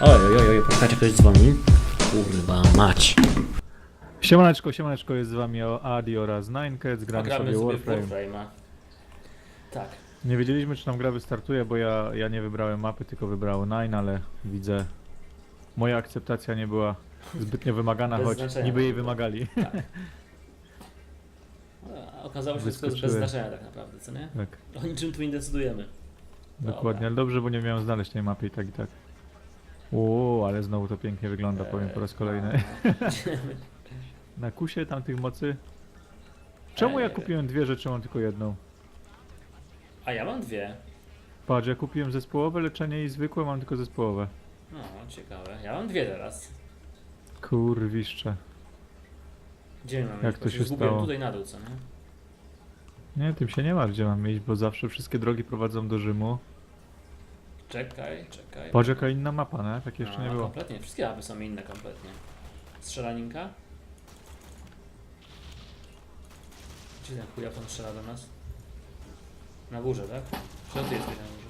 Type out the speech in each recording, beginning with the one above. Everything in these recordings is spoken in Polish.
Oj, oj, oj, oj, poczekajcie, ktoś dzwoni. Kurwa mać. Siemaneczko, siemaneczko, jest z wami Adi oraz Ninecats, gramy Gramy sobie Warframe. Warframe'a. Tak. Nie wiedzieliśmy czy nam gra wystartuje, bo ja, ja nie wybrałem mapy, tylko wybrało Nine, ale widzę... Moja akceptacja nie była zbytnio wymagana, Bez choć znaczenia. niby jej wymagali. A Okazało się, że to jest bez Wyskoczyły. znaczenia tak naprawdę, co nie? tak, O niczym tu nie decydujemy. dokładnie, ale dobrze, bo nie miałem znaleźć tej mapy i tak i tak. Uuu, ale znowu to pięknie wygląda, powiem po raz kolejny. no. Na kusie tamtych mocy... Czemu ja Eee. kupiłem dwie rzeczy, mam tylko jedną? A ja mam dwie. Patrz, ja kupiłem zespołowe leczenie i zwykłe, mam tylko zespołowe. No, ciekawe. Ja mam dwie teraz. Kurwiszcze. Gdzie my mamy Jak iść? to Bo się zgubiłem stało? tutaj na dół, co nie? Nie, tym się nie ma gdzie mam iść, bo zawsze wszystkie drogi prowadzą do Rzymu. Czekaj, czekaj. Patrz jaka inna mapa, nie? Tak jeszcze nie było. Kompletnie, wszystkie mapy są inne kompletnie. Strzelaninka? Gdzie ten chuja pan strzela do nas? Na górze, tak? Czy ty jesteś na górze?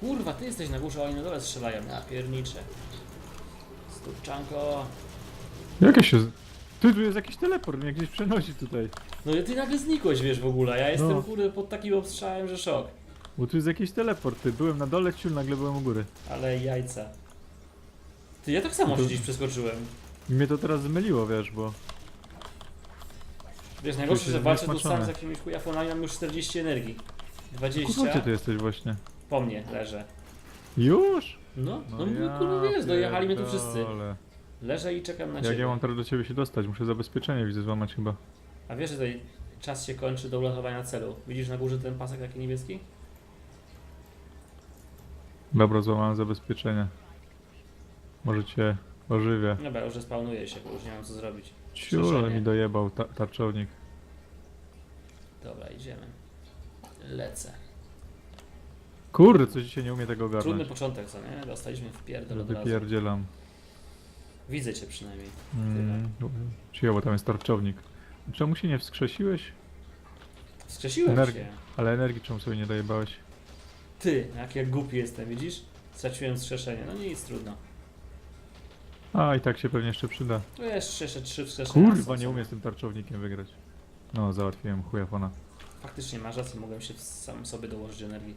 Kurwa, ty jesteś na górze, a oni na dole strzelają. Ja pierniczę. Stupczanko. Jakie się... z- Ty, tu jest jakiś teleport, mnie gdzieś przenosi tutaj. No i ty nagle znikłeś, wiesz, w ogóle. Ja jestem, No. kurde, pod takim obstrzałem, że szok. Bo tu jest jakiś teleport, ty. Byłem na dole, ciul, nagle byłem u góry. Ale jajca. Ty, ja tak samo gdzieś przeskoczyłem. I mnie to teraz zmyliło, wiesz, bo... Wiesz, najgorsze, że walczę tu sam z jakimiś chujafonami, mam już 40 energii. 20. Kurwa, gdzie ty jesteś właśnie? Po mnie leżę. Już? No, no, ja kurwa wiesz, dojechali mnie tu wszyscy. pierdolę. Leżę i czekam na Jak ciebie. ja mam teraz do ciebie się dostać? Muszę zabezpieczenie widzę złamać chyba. A wiesz, że tutaj czas się kończy do uratowania celu. Widzisz na górze ten pasek taki niebieski? Dobra, złamałem zabezpieczenie. Może cię ożywię. Dobra, już spawnuję się, bo już nie mam co zrobić. Ciul, ale Straszenie. mi dojebał ta tarczownik. Dobra, idziemy. Lecę. Kurde, coś dzisiaj nie umie tego Trudny ogarnąć. początek, co nie? Dostaliśmy w pierdol No od razu. Wypierdzielam. Widzę cię przynajmniej. Mm, bo tam jest tarczownik. Czemu się nie wskrzesiłeś? Skrzesiłem Energi- się. Ale energii czemu sobie nie dojebałeś? Ty, jak ja głupi jestem, widzisz? Straciłem wskrzeszenie. No nic, trudno. A, i tak się pewnie jeszcze przyda. Tu jeszcze, jeszcze trzy wskrzeszenia. Kurwa, są, nie są. umiem z tym tarczownikiem wygrać. No, załatwiłem chujafona. Faktycznie masz rację, mogłem się sam sobie dołożyć energii.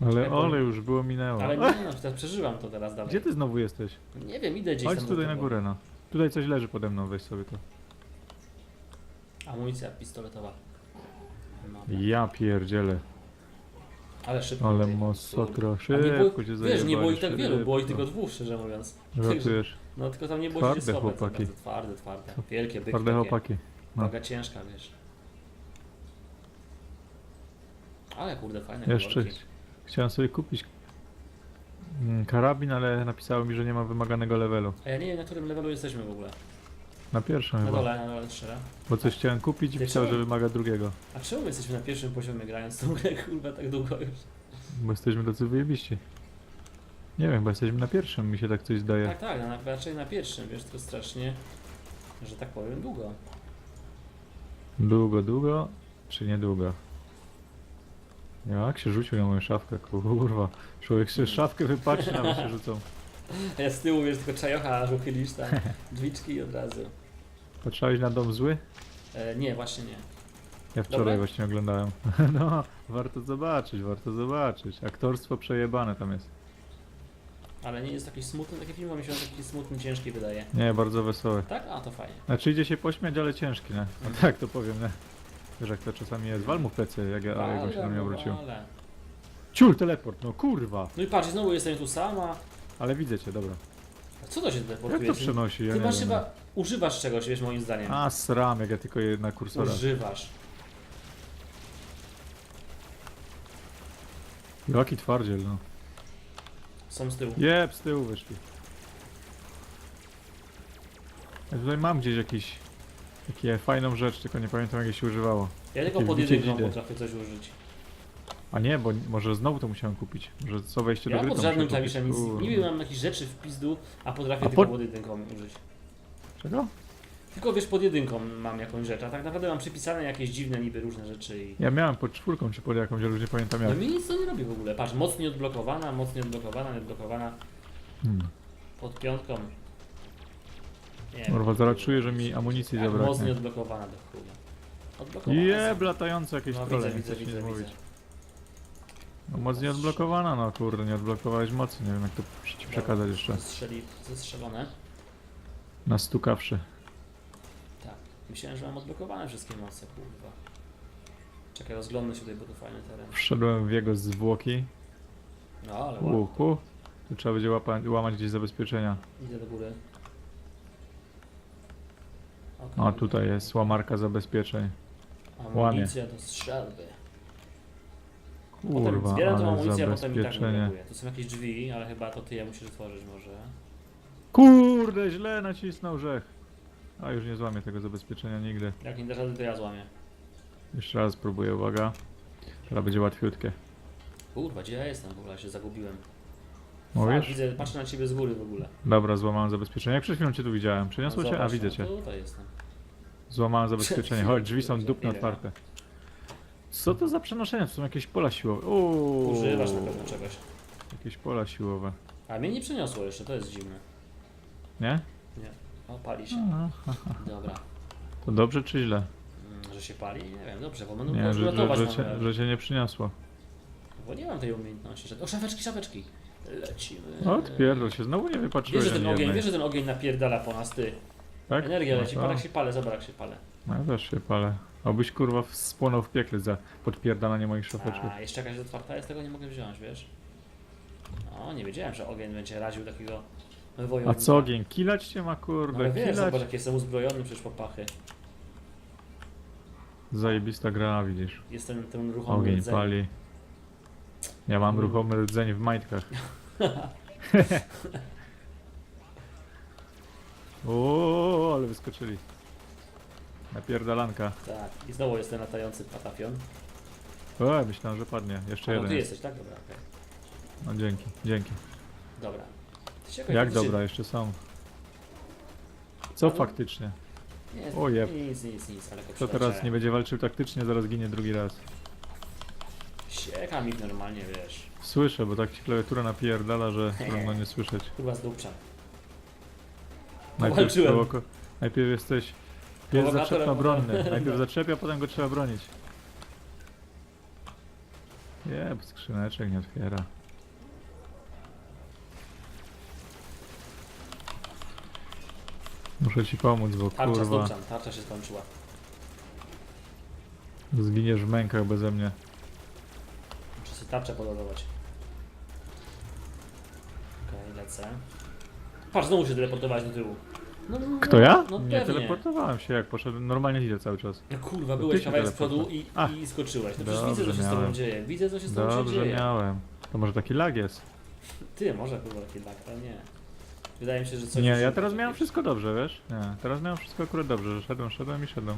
Ale ole, już było minęło. Ale nie, no, teraz przeżywam to teraz dalej. Gdzie ty znowu jesteś? Nie wiem, idę gdzieś Chodź tam tutaj na górę, no. Tutaj coś leży pode mną, weź sobie to. Amunicja pistoletowa. No. Ja pierdzielę. Ale szybko. Ale masakra, A nie było, szybko cię wiesz, nie było ich tak wielu, było ich szybko. tylko dwóch, szczerze mówiąc. Żartujesz. No tylko tam nie było Twarde to chłopaki. bardzo Twarde, twarde. Wielkie byki Twarde takie. chłopaki. no. Waga ciężka, wiesz. Ale kurde, fajne Jeszcze kolorki. chciałem sobie kupić mm, karabin, ale napisało mi, że nie ma wymaganego levelu. A ja nie wiem, na którym levelu jesteśmy w ogóle. Na pierwszym Na chyba. dole, na dole strzela. Bo coś chciałem kupić i Ty pisał, że wymaga drugiego. A czemu my jesteśmy na pierwszym poziomie grając tą grę, kurwa, tak długo już? Bo jesteśmy tacy wyjebiści. Nie wiem, bo jesteśmy na pierwszym, mi się tak coś zdaje. Tak, tak, na, raczej na pierwszym, wiesz, to strasznie, że tak powiem, długo. Długo, długo, czy niedługo? Jak się rzucił na moją szafkę, kurwa. Człowiek się szafkę wypatrzy, nawet się rzucą. A ja z tyłu, wiesz, tylko czajocha, aż uchylisz tam drzwiczki i od razu. Patrzałeś na dom zły? E, nie, właśnie nie. Ja wczoraj Dobra. właśnie oglądałem. No, warto zobaczyć, warto zobaczyć. Aktorstwo przejebane tam jest. Ale nie jest taki smutny, taki film, bo mi się on taki smutny, ciężki wydaje. Nie, bardzo wesołe. Tak? A, to fajnie. Znaczy idzie się pośmiać, ale ciężki, nie? No tak to powiem, nie? Wiesz jak to czasami jest. Wal mu w plecy, jak ja, jak on się na mnie obrócił. ale. Ciul, teleport, no kurwa! No i patrz, znowu jestem tu sama. Ale widzę cię, dobra. Co to się Jak to przenosi? Ja Ty nie masz wiem. chyba, używasz czegoś, wiesz, moim zdaniem. A, sram, jak ja tylko jedna kursora. Używasz. Jaki twardziel, no. Są z tyłu. Jeb, z tyłu wyszli. Ja tutaj mam gdzieś jakiś... Takie fajną rzecz, tylko nie pamiętam jak jej się używało. Ja tylko Takie pod bicie jedynką dzidy. potrafię coś użyć. A nie, bo może znowu to musiałem kupić. Może co wejście Ja do gry pod to żadnym klawiszem nic. kupić. Niby mam jakieś rzeczy w pizdu, a potrafię A tylko pod- pod jedynką użyć. Czego? Tylko wiesz, pod jedynką mam jakąś rzecz, a tak naprawdę mam przypisane jakieś dziwne niby różne rzeczy i... Ja miałem pod czwórką czy pod jakąś, ale już nie pamiętam No jak. mi nic to nie robi w ogóle. Patrz, mocniej odblokowana, mocniej odblokowana, nieodblokowana. Hmm. Pod piątką. Nie Kurwa, zaraz czuję, że mi amunicji mocno zabraknie. odblokowana do chuja. Odblokowana Jeb, latające jakieś No trole, widzę, nie widzę, widzę, nic widzę. mówić. No mocniej odblokowana, no kurde, nie odblokowałeś mocy, nie wiem jak to ci przekazać jeszcze. Strzeli, zestrzelone. Nastukawszy. Tak. Myślałem, że mam odblokowane wszystkie moce, kurwa. Czekaj, rozglądnę się tutaj, bo to fajny teren. Wszedłem w jego zwłoki. No, ale ładnie. Tu trzeba będzie łapa, łamać gdzieś zabezpieczenia. Idę do góry. Okej. O, tutaj jest łamarka zabezpieczeń. Amunicja do strzelby. Potem Kurwa, zbieram tą ale amunicję, a potem i tak nie zabezpieczenie. reaguję. Tu są jakieś drzwi, ale chyba to ty je musisz otworzyć może. Kurde, źle nacisnął rzech. A już nie złamię tego zabezpieczenia nigdy. Jak nie dasz rady, to ja złamię. Jeszcze raz spróbuję, uwaga. Teraz będzie łatwiutkie. Kurwa, gdzie ja jestem w ogóle? Ja się zagubiłem. A, Mówisz? widzę, patrzę na ciebie z góry w ogóle. Dobra, złamałem zabezpieczenie. Jak przed chwilą cię tu widziałem? Przeniosło No cię? A, zobacz, widzę no cię. Tutaj jestem. Złamałem zabezpieczenie. Chodź, drzwi są ile? otwarte. Co to za przenoszenia? To są jakieś pola siłowe. Uuu, Używasz na pewno czegoś. Jakieś pola siłowe. A mnie nie przeniosło jeszcze, to jest dziwne. Nie? Nie. O, pali się. Aha. Dobra. To dobrze czy źle? Mm, Że się pali? Nie wiem, dobrze, bo będę Nie, że, że, uratować że, nam, cię, że cię nie przyniosło. Bo nie mam tej umiejętności. że- O, szafeczki, szafeczki. Lecimy. Odpierdol się, znowu nie Wiesz, wypatrzyłeś że ten ani ogień, jednej. wiesz, że ten ogień napierdala po nas, ty. Tak? Energia No leci, patrz jak się palę, zobacz jak się palę. No ja też się palę. Obyś kurwa spłonął w piekle za podpierdalanie moich szafeczków. A, jeszcze jakaś otwarta jest, tego nie mogę wziąć, wiesz? O, nie wiedziałem, że ogień będzie raził takiego wojownika. A co ogień? Kilać cię ma No, kurde, ale wiesz, kilać. zobacz jak jestem uzbrojony przecież po pachy. Zajebista gra, widzisz. Jestem ten ruchomy Ogień rdzeń. pali. Ja mam Mm. ruchomy rdzeń w majtkach. O, ale wyskoczyli. Napierdalanka. Tak, i znowu jest ten latający patafion. O, myślałem, że padnie. Jeszcze A, no jeden ty jest. jesteś, tak? Dobra, okej. No dzięki, dzięki. Dobra. Ty się jakoś Jak faktycznie- dobra, jeszcze są. Co faktycznie? Nie, O, jeb. Nic, nic, nic, ale Kto teraz nie będzie walczył taktycznie, zaraz ginie drugi raz. Siekam ich normalnie, wiesz. Słyszę, bo tak ci klawiatura napierdala, że trudno nie słyszeć. Kurwa z dupcza. Najpierw, Powalczyłem. prowoko- najpierw jesteś Prowokatorem, zaczepno-bronny. potem- Najpierw zaczepia, potem go trzeba bronić. Jeb, skrzyneczek nie otwiera. Muszę ci pomóc, bo Tarcza kurwa dupczem, tarcza się skończyła. zginiesz w mękach beze mnie. Muszę sobie tarczę podarować. Okej, lecę. Patrz, znowu się teleportowałeś do tyłu. No, no, Kto ja? No nie pewnie. teleportowałem się, jak poszedłem. Normalnie idę cały czas. No kurwa, byłeś ty się kawałek z przodu i, i skoczyłeś. No przecież Dobrze widzę, co się z tobą miałem. dzieje. Widzę, co się z tobą się Dobrze dzieje. miałem. To może taki lag jest. Ty, może kurwa taki lag, ale nie. Wydaje mi się, że coś... Nie, ja teraz miałem wszystko dobrze, wiesz? Nie, teraz miałem wszystko akurat dobrze, że szedłem, szedłem i szedłem.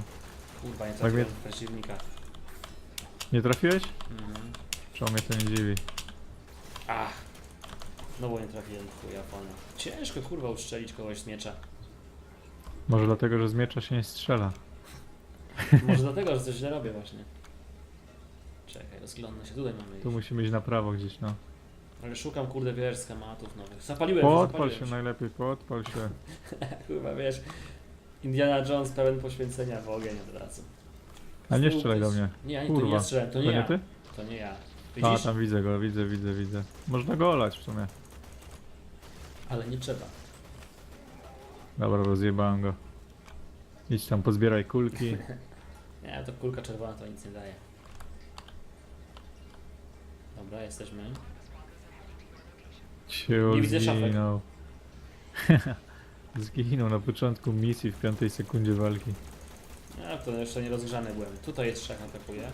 Kurwa, nie Tak trafiłem mnie- w przeciwnika. Nie trafiłeś? Mhm. Czemu mnie to nie dziwi? Ach. Znowu nie trafiłem, chuja pana. Ciężko kurwa ustrzelić kogoś z miecza. Może dlatego, że z miecza się nie strzela. Może dlatego, że coś źle robię właśnie. Czekaj, rozglądnę się, tutaj mamy Tu iść. musimy iść na prawo gdzieś, no. Ale szukam kurde wiesz schematów nowych. Zapaliłem Podpal zapaliłem się najlepiej, podpal się. Kurwa wiesz. Indiana Jones pełen poświęcenia w ogień od razu. A nie strzelaj do mnie. Nie, ani to Kurwa. nie ja strzelałem, to nie nie ja. ty? To nie ja. A, Widzisz? tam widzę go, widzę, widzę, widzę. Można go olać w sumie. Ale nie trzeba. Dobra, rozjebałem go. Idź tam, pozbieraj kulki. Nie, to kulka czerwona to nic nie daje. Dobra, jesteśmy. Ciu, Nie widzę szafek. zginął. zginął na początku misji w piątej sekundzie walki. Ja to jeszcze nie rozgrzany byłem. Tutaj jest trzech atakuje.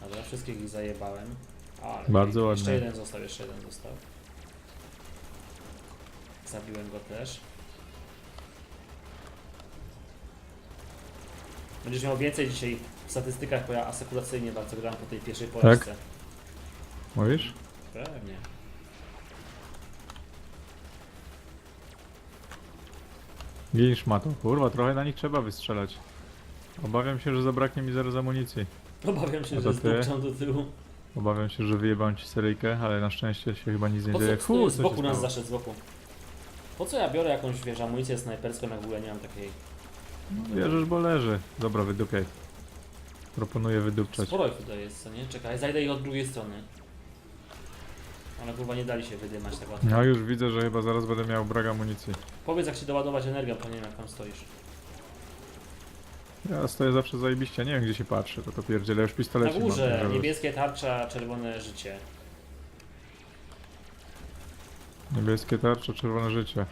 Dobra, wszystkich ich zajebałem. Ale Bardzo Jeszcze ładnie. jeden został, jeszcze jeden został. Zabiłem go też. Będziesz miał więcej dzisiaj w statystykach, bo ja asekuracyjnie bardzo gram po tej pierwszej porażce. Mówisz? Pewnie. Gin szmato. Kurwa, trochę na nich trzeba wystrzelać. Obawiam się, że zabraknie mi zaraz amunicji. Obawiam się, A że ty? do tyłu. Obawiam się, że wyjebałem ci seryjkę, ale na szczęście się chyba nic nie Po dzieje. co Fu, z co boku nas stało? zaszedł, z boku. Po co ja biorę jakąś, wiesz, amunicję snajperską, jak w ogóle nie mam takiej... No, Wierzysz, bo leży. Dobra, wydupiaj. Proponuję wydupczać. Sporo ich tutaj jest, co nie? Czekaj, zajdę ich od drugiej strony. Ale kurwa nie dali się wydymać tak łatwo. No już widzę, że chyba zaraz będę miał brak amunicji. Powiedz jak się doładować energią, to nie wiem jak tam stoisz. Ja stoję zawsze zajebiście, nie wiem gdzie się patrzę, to to pierdzielę już Na pistolecik mam, górze, żeby- niebieskie tarcza, czerwone życie. Niebieskie tarcze, czerwone życie.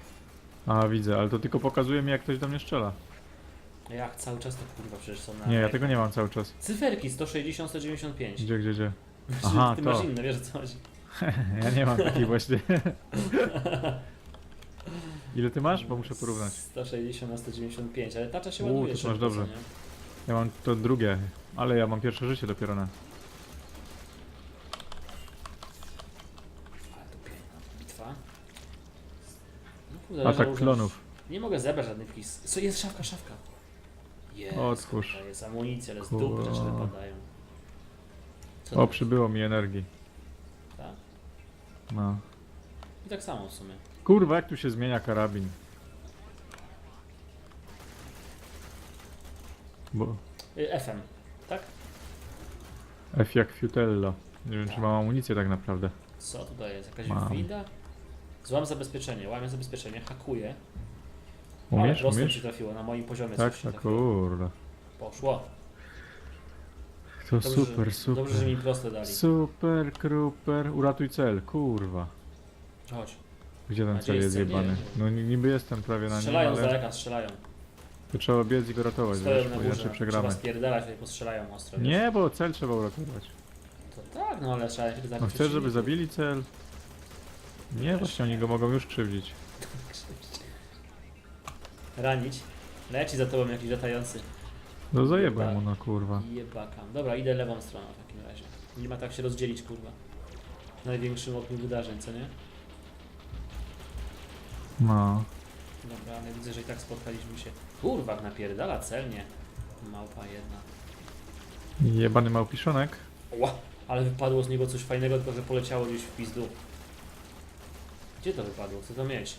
A widzę, ale to tylko pokazuje mi jak ktoś do mnie strzela. Jak cały czas to kurwa przecież są na. Nie, ja tego nie mam cały czas. Cyferki 160, 195. Gdzie, gdzie, gdzie? Aha, Ty to. masz inne, wiesz o co chodzi. Ja nie mam takiej właśnie. Ile ty masz? Bo muszę porównać. 160 na 195, ale tarcza się U, ładuje to masz szybko, dobrze. co nie? Ja mam to drugie, ale ja mam pierwsze życie dopiero na. Ale to piękna bitwa. No kurde, Atak leżał, że- klonów. Nie mogę zebrać żadnych kis. Co jest szafka, szafka. Jest, Otwórz. kurwa, jest amunicja, ale z dupy Kurwa. rzeczy wypadają. Co O, przybyło mi energii. Tak? No. I tak samo w sumie. Kurwa, jak tu się zmienia karabin. Bo Y, FM, tak? F jak Fiutello. Nie wiem, czy mam amunicję tak naprawdę. Co tutaj jest? Jakaś Mam. winda? Złam zabezpieczenie, łamię zabezpieczenie, hakuję. Ale Umiesz? prosto mi Umiesz? się trafiło, na moim poziomie Tak, coś się tak, trafiło. kurde. Poszło. To Dobrze, super, że, super. Dobrze, że mi prosto dali. Super, kruper. Uratuj cel, kurwa. Chodź. Gdzie ten gdzie cel jest jest cel? Nie. No ni- niby jestem prawie na nim, Strzelają z ale daleka, strzelają. to trzeba biec i go ratować, Stoją wiesz, na bo górze. inaczej Trzeba przegramy. spierdalać, tutaj postrzelają ostro. wiesz. Nie, bo cel trzeba uratować. To tak, no ale trzeba się zabić. No chcesz, żeby zabili cel? Nie, właśnie oni go mogą już krzywdzić. Ranić. Leci za tobą jakiś latający. No zajebaj mu, no kurwa. Jebaka. Dobra, idę lewą stroną w takim razie. Nie ma tak się rozdzielić, kurwa. Największym oknie wydarzeń, co nie? No. Dobra, ale widzę, że i tak spotkaliśmy się. Kurwa, napierdala celnie. Małpa jedna. Jebany małpiszonek. Ła! Ale wypadło z niego coś fajnego, tylko że poleciało gdzieś w pizdu. Gdzie to wypadło? Chcę to mieć.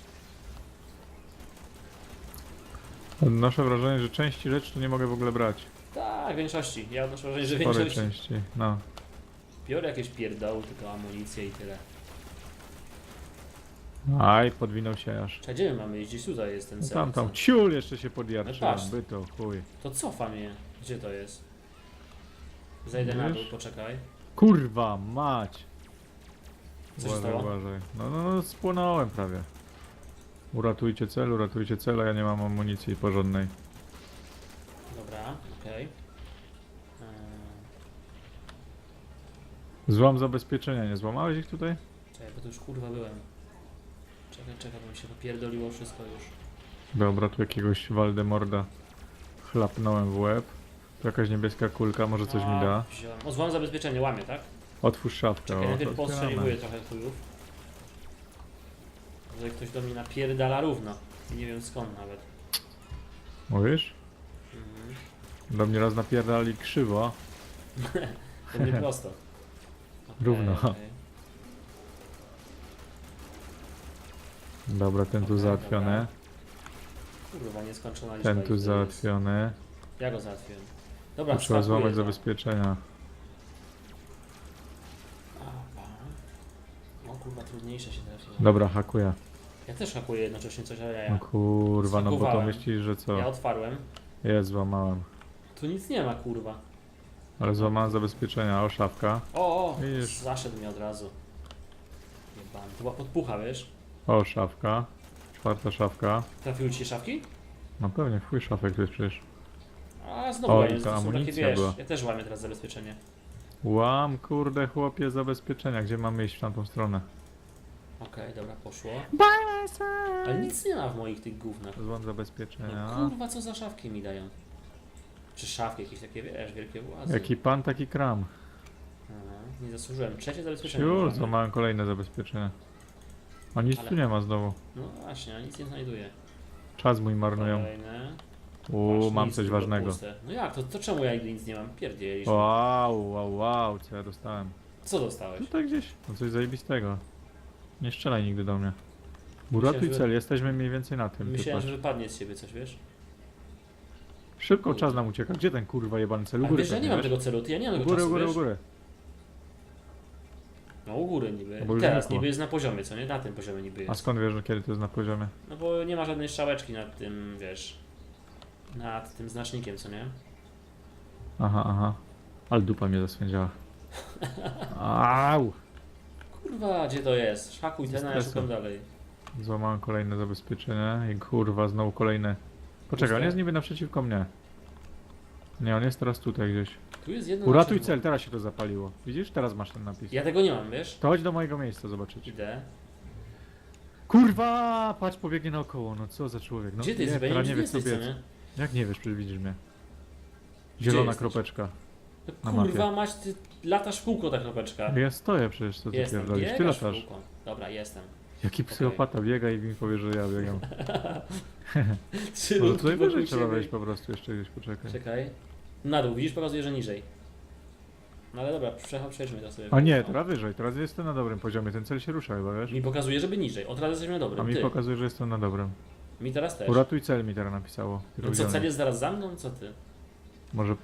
Odnoszę wrażenie, że części rzeczy to nie mogę w ogóle brać. Tak, większości. Ja odnoszę wrażenie, że większości. części. No. Biorę jakieś pierdoły, tylko amunicję i tyle. Aj, podwinął się aż. Czekaj, gdzie my mamy iść? Gdzieś tutaj jest ten No cel. tam, tam, ciul jeszcze się No podjarczyłem, patrz. by to, chuj. To cofa mnie. Gdzie to jest? Zejdę na Wiesz? dół, poczekaj. Kurwa, mać! Co się Uważaj, stało? uważaj. No, no, no, spłonąłem prawie. Uratujcie cel, uratujcie cel, a ja nie mam amunicji porządnej. Dobra, okej. Eee, Złam zabezpieczenia, nie złamałeś ich tutaj? Czekaj, bo tu już kurwa byłem. Czekaj, czekaj, bo mi się popierdoliło wszystko już. Dobra, tu jakiegoś Waldemorda chlapnąłem w łeb. Tu jakaś niebieska kulka, może coś mi da. Wziąłem. O, złam zabezpieczenie, łamie, tak? Otwórz szafkę, Czekaj, o, najpierw to otwieramy. postrzeliwuję trochę chujów. Że ktoś do mnie napierdala równo. Nie wiem skąd nawet. Mówisz? Mhm. Do mnie raz napierdali krzywo. To nie prosto. Okej, Równo. okej. Dobra, ten tu Okej, załatwiony. Kurwa, nieskończona liczba. Ten ich tu tu jest. załatwiony. Ja go załatwiłem. Dobra, Tu trzeba złamać zabezpieczenia. Aha. O kurwa, trudniejsze się trafiło. Dobra, hakuję. Ja też hakuję jednocześnie coś, ale ja, No ja. kurwa, no bo to Zhakowałem. myślisz, że ja co? otwarłem. Jest, złamałem. Tu nic nie ma, kurwa. Ale złamałem zabezpieczenia, o szafka. O, o! Widzisz. Zaszedł mi od razu. Jebany. To była podpucha, wiesz? O, szafka. Czwarta szafka. Trafiły ci się szafki? No pewnie, chuj szafek jest przecież. A znowu O, łamię, i to ta są takie, amunicja wiesz, była. ja też łamię teraz zabezpieczenie. Łam, kurde, chłopie, zabezpieczenia. Gdzie mamy iść w tamtą stronę? Okej, dobra, poszło. Ale nic nie ma w moich tych gównach. Złam No zabezpieczenia. kurwa, co za szafki mi dają? Czy szafki jakieś takie, wiesz, wielkie władze. Jaki pan, taki kram. Aha, nie zasłużyłem. Trzecie zabezpieczenie. Już, możemy. złamałem kolejne zabezpieczenia. A nic Ale- tu nie ma znowu. No właśnie, a nic nie znajduję. Czas mój marnują. Kolejne. Uuu, Masz, mam nic, coś tylko ważnego. puste. No jak, to, to czemu ja nic nie mam? Pierdzielisz. Wow, wow, wow, co ja dostałem. Co dostałeś? Tutaj gdzieś, no coś zajebistego. Nie strzelaj nigdy do mnie. Uratuj że- cel, jesteśmy mniej więcej na tym. ty Myślałem, że wypadnie z ciebie coś, wiesz? Szybko czas nam ucieka. Gdzie ten kurwa jebany cel? U A góry wiesz, że ja nie mam wiesz? tego celu, ty ja nie mam U tego góry, czasu, góry, u wiesz? góry. No u góry niby. No bo już Teraz znikło. niby jest na poziomie, co nie? Na tym poziomie niby A jest. skąd wiesz, że kiedy to jest na poziomie? No bo nie ma żadnej strzałeczki nad tym, wiesz... Nad tym znacznikiem, co nie? Aha, aha. Ale dupa mnie zaswędziała. Au! Kurwa, gdzie to jest? Szpakuj ten, a ja szukam dalej. Złamałem kolejne zabezpieczenie i kurwa, znowu kolejne. Poczekaj, on Puste? jest niby naprzeciwko mnie. Nie, on jest teraz tutaj gdzieś. Tu jest jedno... Uratuj cel, teraz się to zapaliło. Widzisz? Teraz masz ten napis. Ja tego nie mam, wiesz? To chodź do mojego miejsca zobaczyć. Idę. Kurwa! Patrz, pobiegnie naokoło, no co za człowiek. No, Gdzie ty jesteś? Bo ja teraz nie nie wiem, gdzie jesteś, co nie? Jak nie wiesz, przecież widzisz mnie. Zielona jesteś? kropeczka. No Na kurwa, mać ty latasz w kółko ta kropeczka. Ja stoję przecież, co ty Jestem, pierdolisz. Ty biegasz w latasz. kółko. Dobra, jestem. Jaki psychopata biega i mi powie, że ja biegam. Trzy Może tutaj wokół wyżej trzeba siebie. wejść po prostu, jeszcze gdzieś poczekaj. Czekaj. Na dół, widzisz, pokazuje, że niżej. No ale dobra, przecha- przejdźmy to sobie. A nie, No. teraz wyżej, teraz jestem na dobrym poziomie, ten cel się rusza chyba, wiesz? Mi pokazuje, żeby niżej. Od razu jesteśmy na A mi Ty. pokazuje, że jestem na dobrym. Mi teraz też. Uratuj cel mi teraz napisało. No co, cel jest zaraz za mną? Co ty? Może...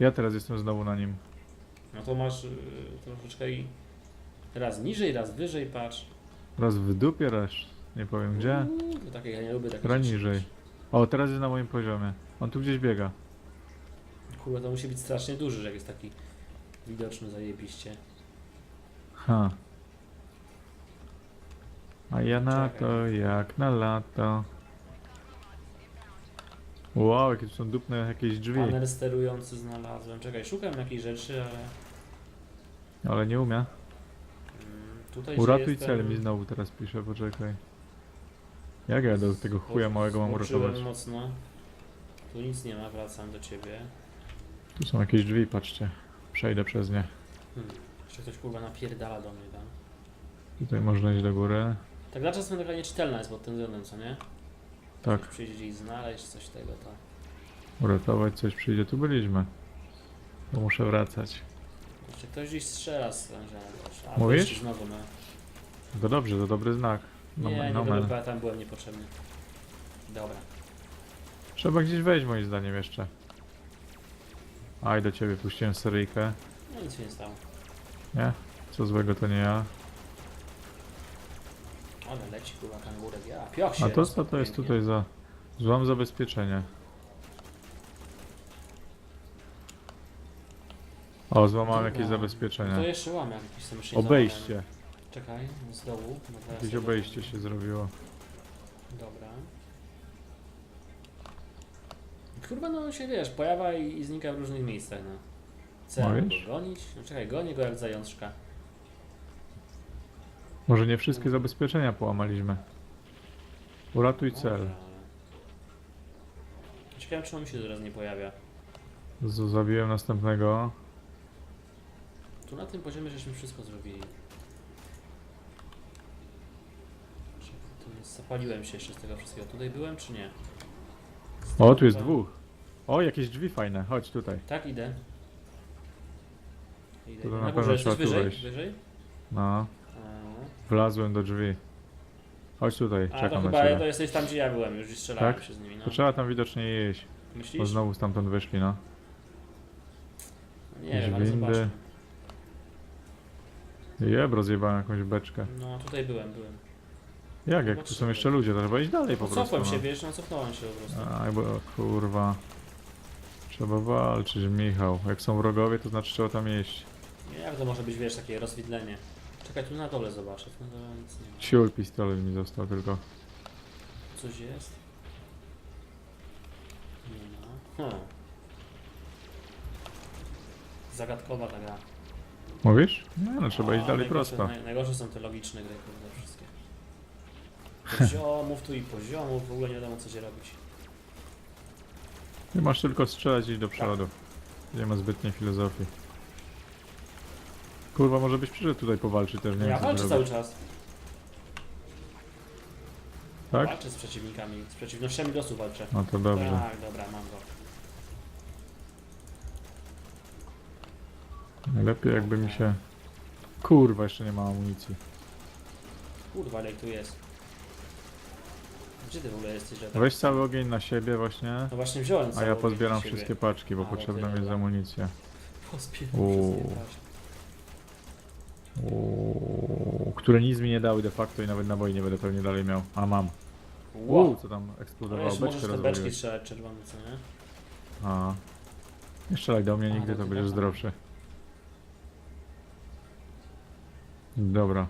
Ja teraz jestem znowu na nim. No to masz yy, troszeczkę i... Raz niżej, raz wyżej, patrz. Raz w dupie, raz nie powiem gdzie. Uuu, takie, ja nie lubię takich Raz rzeczy. niżej. O, teraz jest na moim poziomie. On tu gdzieś biega. Kurwa, to musi być strasznie duży, że jak jest taki widoczny zajebiście. Ha. A ja na Czekaj. to jak na lato. Wow, jakie tu są dupne jakieś drzwi. Panel sterujący znalazłem. Czekaj, szukam jakiejś rzeczy, ale... Ale nie umie. Mm, tutaj Uratuj jestem, cel mi znowu teraz pisze, poczekaj. Jak ja do tego chuja małego mam skoczyłem uratować? mocno. Tu nic nie ma, wracam do ciebie. Tu są jakieś drzwi, patrzcie. Przejdę przez nie. Hmm. Jeszcze ktoś kurwa napierdala do mnie tam. Tutaj można iść do góry. Tak dla czasem taka nieczytelna jest pod tym względem, co nie? Tak, przyjdzie gdzieś znaleźć coś tego, to... uratować coś przyjdzie. Tu byliśmy. Bo muszę wracać. Jeszcze ktoś gdzieś strzela z. A, Mówisz? znowu, no. To dobrze, to dobry znak. No, Nie, nie no będę, man. bo ja tam byłem niepotrzebny. Dobra. Trzeba gdzieś wejść moim zdaniem jeszcze. Aj, do ciebie puściłem seryjkę. No nic się nie stało. Nie? Co złego to nie ja. Ale leci kurwa kangurek, ja pioch się A to co to jest tutaj za... Złam zabezpieczenie. O, złamałem jakieś To zabezpieczenie. jeszcze łam jakiś tam jeszcze nie Obejście. załamałem. Czekaj, z dołu. Jakieś sobie obejście się zrobiło. Dobra. Kurwa, no on się wiesz, pojawia i, i znika w różnych miejscach, no. Co, ja mam Mówisz? go gonić? No czekaj, gonię go jak zajączka. Może nie wszystkie zabezpieczenia połamaliśmy. Uratuj cel. Ciekawe, czy on mi się zaraz nie pojawia. Z zabiłem następnego. Tu na tym poziomie żeśmy wszystko zrobili. Tu jest, zapaliłem się jeszcze z tego wszystkiego. Tutaj byłem, czy nie? O, tu jest dwóch. O, jakieś drzwi fajne. Chodź tutaj. Tak, idę. Idę, To na pewno górze trzeba jesteś tu wyżej? wejść. Wyżej? No, wlazłem do drzwi. Chodź tutaj, A to czekam na chyba ciebie. to jesteś tam, gdzie ja byłem, już i strzelałem Tak? się z nimi, no. To trzeba tam widocznie iść, bo Myślisz? znowu stamtąd wyszli, no. No nie wiem, ale windy. zobaczmy. Jeb, rozjebałem jakąś beczkę. No, tutaj byłem, byłem. Jak, jak tu są jeszcze ludzie, to trzeba iść dalej po prostu. cofłem no. się, wiesz, no cofnąłem się po prostu. Aj, bo kurwa. Trzeba walczyć, Michał. Jak są wrogowie, to znaczy trzeba tam iść. Nie, jak to może być, wiesz, takie rozwidlenie. Czekaj, tu na dole zobaczę, tu na dole nic nie ma. Siul pistolet mi został tylko. Coś jest? Nie ma. Hmm. Zagadkowa ta gra. Mówisz? Nie, no trzeba iść dalej najgorsze- prosto. Naj, najgorsze są te logiczne gry, kurde, wszystkie. Poziomów tu i poziomów, w ogóle nie wiadomo co się robić. Nie masz tylko strzelać i iść do przodu. Nie ma zbytniej filozofii. Kurwa, może byś przyszedł tutaj powalczyć też, nie ja wiem co walczę zrobić. cały czas. Tak? Walczę z przeciwnikami, z przeciwnościami losu walczę. No to dobrze. Tak, dobra, mam go. Najlepiej jakby mi się... Kurwa, jeszcze nie ma amunicji. Kurwa, ich tu jest. Gdzie ty w ogóle jesteś? że tak- Weź cały ogień na siebie właśnie, No właśnie wziąłem a cały ja ogień pozbieram siebie. wszystkie paczki, bo A, potrzebna mi jest dobra. amunicja. Pozbieram Uuu. wszystkie paczki. Uuu, które nic mi nie dały de facto i nawet naboi nie będę pewnie dalej miał. A mam. Uuu, Wow. co tam No eksplodowało? jeszcze możesz Beczkę te beczki rozwaliłeś. strzelać czerwone, co nie? A. Nie strzelaj do mnie A, nigdy, no to ty będziesz tak. zdrowszy. Dobra.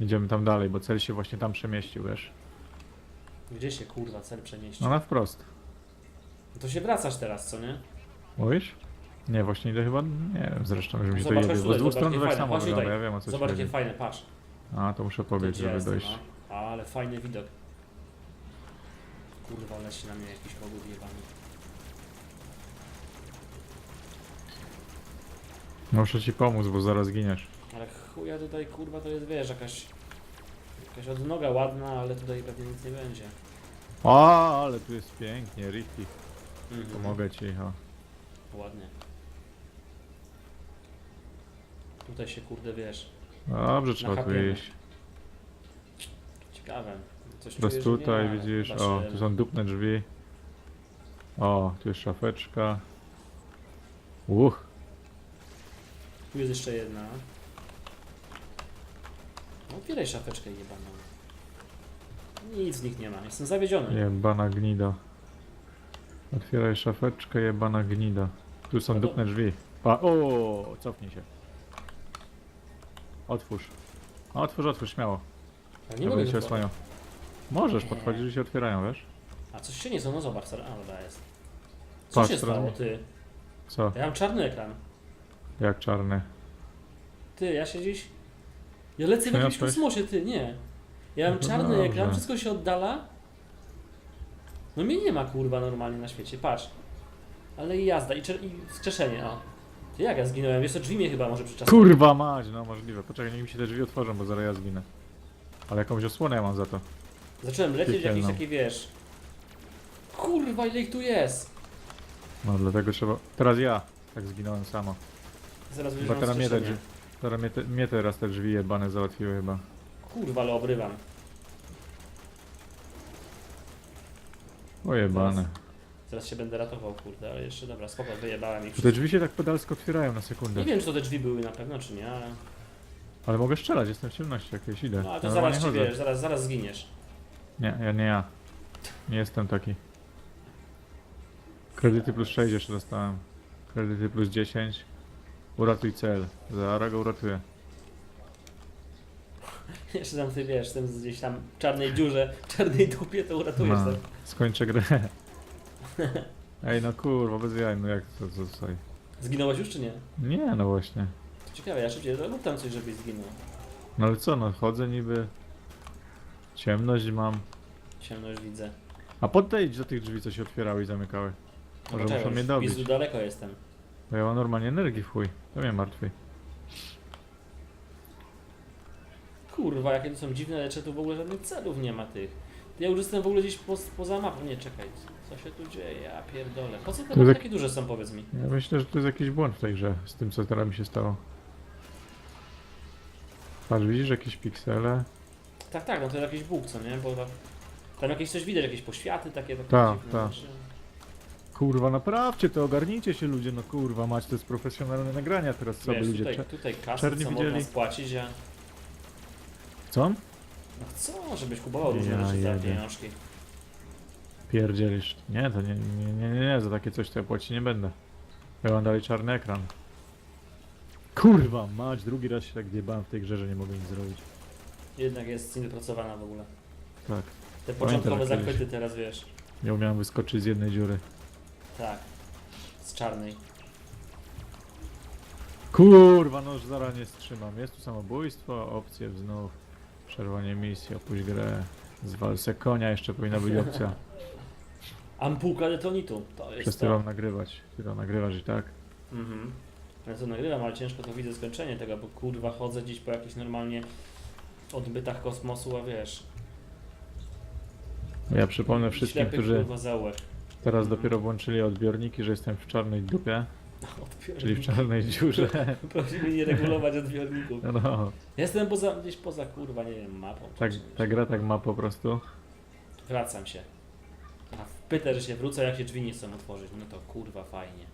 Idziemy tam dalej, bo cel się właśnie tam przemieścił, wiesz? Gdzie się kurwa cel przenieść? No na wprost. No to się wracasz teraz, co nie? Mówisz? Nie, właśnie idę chyba, nie wiem zresztą, że mi się to Zobacz, bo z dwóch stron to tak fajne, samo wygląda, tutaj. ja wiem o co Zobacz jakie chodzi. fajne, patrz. A, to muszę gdzie żeby dojść. no. Ale fajny widok. Kurwa, leci na mnie jakiś kogut jebany. Muszę ci pomóc, bo zaraz giniesz. Ale chuja tutaj, kurwa, to jest, wiesz, jakaś... Jakaś odnoga ładna, ale tutaj pewnie nic nie będzie. O, ale tu jest pięknie, Ricky. Mhm. Pomogę ci, o. Ładnie. Tutaj się, kurde, wiesz, Dobrze, trzeba tu Nachapiemy. iść. ciekawe. Coś Teraz czuję, że nie, tutaj ale widzisz, o, tu są dupne drzwi. O, tu jest szafeczka. Uch, Tu jest jeszcze jedna. No, otwieraj szafeczkę jebaną. Nic z nich nie ma, jestem zawiedziony. jebana gnida. Otwieraj szafeczkę, jebana gnida. Tu są dupne drzwi. Pa o, cofnij się. Otwórz. Otwórz, otwórz, śmiało. Nie mogę będę cię otworzyć. osłaniał. Możesz Nie. podchodzić i się otwierają, wiesz? A coś się nie są, no zobacz, teraz. A, dobra, jest. Co Patrz, się stało, ty? Co? Ja mam czarny ekran. Jak czarny. Ty, ja się gdzieś... Ja lecę w ja jakimś coś? kosmosie, ty, nie. Ja mam No czarny dobrze. ekran, wszystko się oddala. No mnie nie ma, kurwa, normalnie na świecie, patrz. Ale i jazda, i, czer- i wskrzeszenie, o. Ty, jak ja zginąłem? To drzwi mnie chyba może przyczasem. Kurwa mać, no możliwe. Poczekaj, niech mi się te drzwi otworzą, bo zaraz ja zginę. Ale jakąś osłonę ja mam za to. Zacząłem lecieć w jakiś Piekielną. taki, wiesz... Kurwa, ile ich tu jest! No dlatego trzeba... Teraz ja tak zginąłem samo. Zaraz Chyba będziesz teraz mnie te drzwi... Teraz mnie, te, mnie teraz te drzwi jebane załatwiły chyba. Kurwa, ale obrywam. O jebane. Zaraz się będę ratował, kurde, ale jeszcze dobra, spoko, wyjebałem ich. Te drzwi się tak pedalsko otwierają na sekundę. Nie wiem, czy to te drzwi były na pewno, czy nie, ale... Ale mogę strzelać, jestem w ciemności jakieś, idę. No ale to Normalnie zaraz ci chodzę. wiesz, zaraz, zaraz zginiesz. Nie, ja nie ja. Nie jestem taki. Kredyty plus 6 jeszcze dostałem. Kredyty plus 10. Uratuj cel. Zaraz go uratuję. Jeszcze tam ty wiesz, ten gdzieś tam w czarnej dziurze, w czarnej dupie to uratujesz, No, tak? skończę grę. Ej no kurwa, bez jaj, no jak to, co tutaj? Zginąłeś już, czy nie? Nie, no właśnie. To ciekawe, ja szybciej, rób tam coś, żebyś zginął. No ale co, no chodzę niby. Ciemność mam. Ciemność widzę. A podejdź do tych drzwi, co się otwierały i zamykały. No Może poczekaj, muszą mnie dobić. pizdu daleko jestem. Bo ja mam normalnie energii w chuj. To mnie martwi. Kurwa, jakie to są dziwne rzeczy, tu w ogóle żadnych celów nie ma tych. Ja już jestem w ogóle gdzieś po, poza mapą. Nie, czekaj, co się tu dzieje? Ja pierdolę. Po co te mapy tak- takie duże są, powiedz mi? Ja myślę, że to jest jakiś błąd w tej grze, z tym co teraz mi się stało. Patrz, widzisz jakieś piksele? Tak, tak, no to jest jakiś bóg, co nie? Bo tam, tam jakieś coś widać, jakieś poświaty takie, takie Tak, dziwne tak. rzeczy. Kurwa, naprawcie to, ogarnijcie się ludzie, no kurwa, mać to jest profesjonalne nagrania teraz, co by Wiesz, ludzie... tutaj, Cze- tutaj kasy, czerni co widzieli? można spłacić, a... Co? No co, żebyś kupował różne Ja rzeczy za pieniążki. Pierdzielisz. Nie, to nie, nie, nie, nie, nie, za takie coś to ja płacić nie będę. Ja mam dalej czarny ekran. Kurwa, mać, drugi raz się tak wjebałem w tej grze, że nie mogę nic zrobić. Jednak jest wypracowana w ogóle. Tak, Te początkowe jak kiedyś. zachwyty teraz wiesz. nie umiałem wyskoczyć z jednej dziury. Tak. Z czarnej. Kurwa, no już zaraz nie strzymam. Jest tu samobójstwo, opcje znów. Przerwanie misji, opuść grę. Zwal se konia, jeszcze powinna być opcja. Ampułka detonitu. To jest Przestywam to. nagrywać. Ty to nagrywasz i tak. Mhm. Ja to nagrywam, ale ciężko to widzę skończenie tego, bo kurwa chodzę gdzieś po jakichś normalnie odbytach kosmosu, a wiesz. Ja przypomnę wszystkim, ślepy, którzy kurwa zaułek. teraz dopiero włączyli odbiorniki, że jestem w czarnej dupie, Czyli w czarnej dziurze. Prosimy nie regulować odbiorników. No, Jestem poza, gdzieś poza kurwa, nie wiem, mapą. czy tak, czymś. ta gra tak ma po prostu. Wracam się. A w pytę, że się wrócę, jak się drzwi nie chcą otworzyć. No to kurwa fajnie.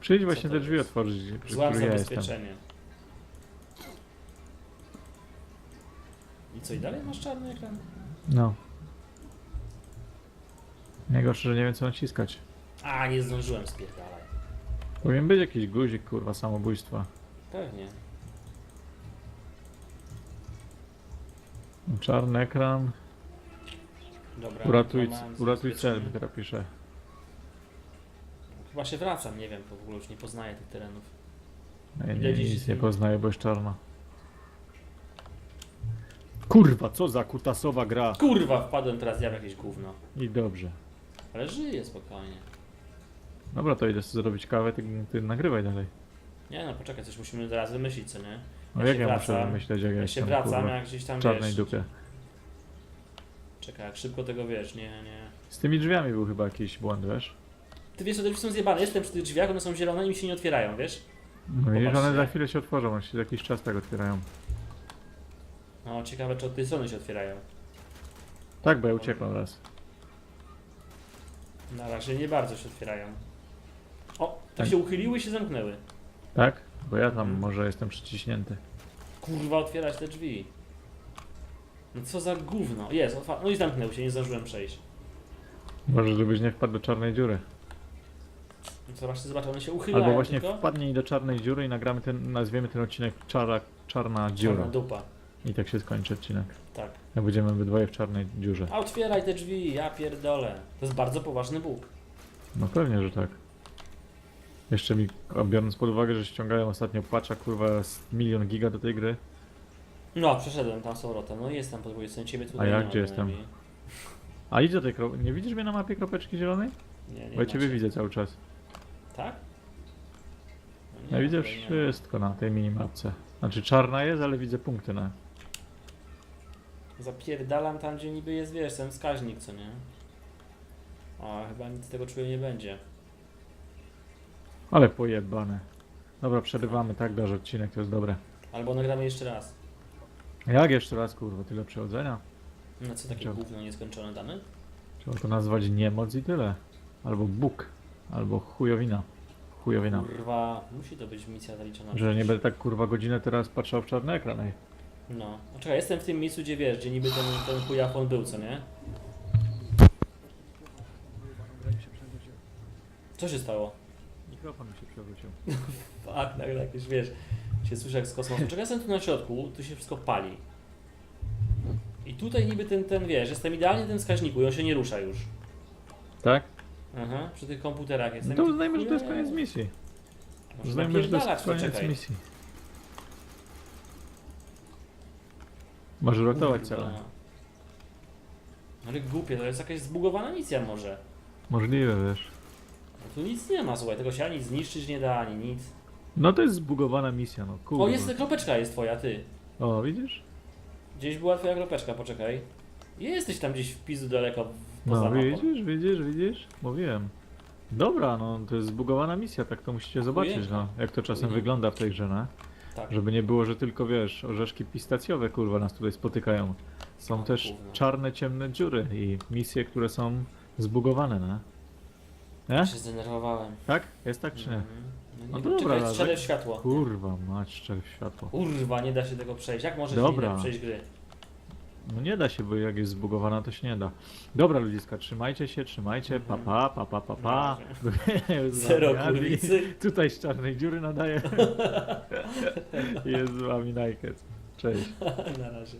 Przyjdź właśnie to te drzwi jest? otworzyć, przy Złam których ja jestem. zabezpieczenie. I co, i dalej masz czarny ekran? No. Najgorsze, że nie wiem co naciskać. A, nie zdążyłem spierdalaj. Powinien być jakiś guzik, kurwa, samobójstwa. Pewnie. Czarny ekran. Dobra. Uratuj, uratuj cel, zabezpieczenie. teraz pisze. Chyba się wracam, nie wiem, bo w ogóle już nie poznaję tych terenów. Nie, nie, nic nie poznaję, bo jest czarna. Kurwa, co za kutasowa gra. Kurwa, wpadłem teraz ja w jakieś gówno. I dobrze. Ale żyję spokojnie. Dobra, to idę sobie zrobić kawę, ty, ty nagrywaj dalej. Nie no, poczekaj, coś musimy teraz wymyślić, co nie? No Ja jak się ja muszę wracam. myśleć, jak ja Ja się jestem, wracam, kurwa, jak gdzieś tam w czarnej wiesz. dupie. Czekaj, jak szybko tego wiesz, nie, nie. Z tymi drzwiami był chyba jakiś błąd, wiesz? Ty wiesz, te drzwi są zjebane. Jestem przy tych drzwiach, one są zielone i mi się nie otwierają, wiesz? No i one za chwilę się otworzą, one się za jakiś czas tak otwierają. No, ciekawe, czy od tej strony się otwierają. Tak, bo ja uciekłem raz. Na razie nie bardzo się otwierają. Tak się uchyliły i się zamknęły. Tak? Bo ja tam Mhm. może jestem przyciśnięty. Kurwa, otwierać te drzwi. No co za gówno. Jest, otwa- no i zamknęły się, nie zdążyłem przejść. Może żebyś nie wpadł do czarnej dziury. No zobaczcie, zobacz, one się uchylają Albo właśnie tylko. wpadnij do czarnej dziury i nagramy ten, nazwiemy ten odcinek czara, czarna dziura. Czarna dupa, I tak się skończy odcinek. tak. Jak będziemy obydwoje w czarnej dziurze. A otwieraj te drzwi, ja pierdolę. To jest bardzo poważny Bóg. No pewnie, że tak. Jeszcze mi, a biorąc pod uwagę, że ściągają ostatnio patcha, kurwa, z milion giga do tej gry. No, przeszedłem tam z powrotem. No jestem po drugiej stronie ciebie tutaj A ja nie ma gdzie jestem? bynajmniej. A idź do tej kro... Nie widzisz mnie na mapie kropeczki zielonej? Nie, nie Bo ja ciebie macie. widzę cały czas. Tak? No Ja ma, widzę tutaj nie ma. wszystko na tej minimapce. Znaczy czarna jest, ale widzę punkty na. Zapierdalam tam, gdzie niby jest, wiesz, ten wskaźnik, co nie? A chyba nic z tego czuję nie będzie. Ale pojebane. Dobra, przerywamy, tak dasz odcinek, to jest dobre. Albo nagramy jeszcze raz. Jak jeszcze raz, kurwa, tyle przechodzenia? No co takie Czemu? gówno nieskończone dane? Trzeba to nazwać niemoc i tyle. Albo Bóg. Albo chujowina. Chujowina. Kurwa, musi to być misja zaliczona. Że nie będę tak kurwa godzinę teraz patrzał w czarny ekran. Ej. No. no czekaj, jestem w tym miejscu, gdzie wiesz, gdzie niby ten, ten chujafon był, co nie? Co się stało? Mikrofon mi się przewrócił. Fak, nagle jakieś, wiesz, się słyszy jak z kosmosu. Czekaj, jestem tu na środku, tu się wszystko pali. I tutaj niby ten, ten, wiesz, jestem idealnie w tym wskaźniku i on się nie rusza już. Tak? Aha, przy tych komputerach No jestem. to i- uznajmy, że to jest Nie. koniec misji. Uznajmy, że to jest koniec czekaj. misji. Może ratować cele. Ale głupie, to jest jakaś zbugowana misja może. Możliwe, wiesz. Tu nic nie ma, słuchaj, tego się ani zniszczyć nie da, ani nic. No to jest zbugowana misja, no kurwa. O, jest kropeczka, jest twoja, ty. O, widzisz? Gdzieś była twoja kropeczka, poczekaj. Jesteś tam gdzieś w pizdu daleko w- poza No mapą. widzisz, widzisz, widzisz? Mówiłem. Dobra, no to jest zbugowana misja, tak to musicie zobaczyć, no. Jak to czasem Ujęta. wygląda w tej grze, no. Tak. Żeby nie było, że tylko wiesz, orzeszki pistacjowe kurwa nas tutaj spotykają. Są O, też gówno. czarne, ciemne dziury i misje, które są zbugowane, no. Nie? Ja się zdenerwowałem. Tak? Jest tak czy nie? Mhm. No, No nie, dobra, czekaj, strzelę tak- w światło. Kurwa, mać szczel w światło. Kurwa, nie da się tego przejść. Jak możesz Dobra. nie przejść gry? No nie da się, bo jak jest zbugowana, to się nie da. Dobra ludziska, trzymajcie się, trzymajcie, pa Mhm. pa, pa pa pa pa. Jest z Zero wami Adi. kurwicy. Tutaj z czarnej dziury nadaje. Jest z wami Najkec. Cześć. Na razie.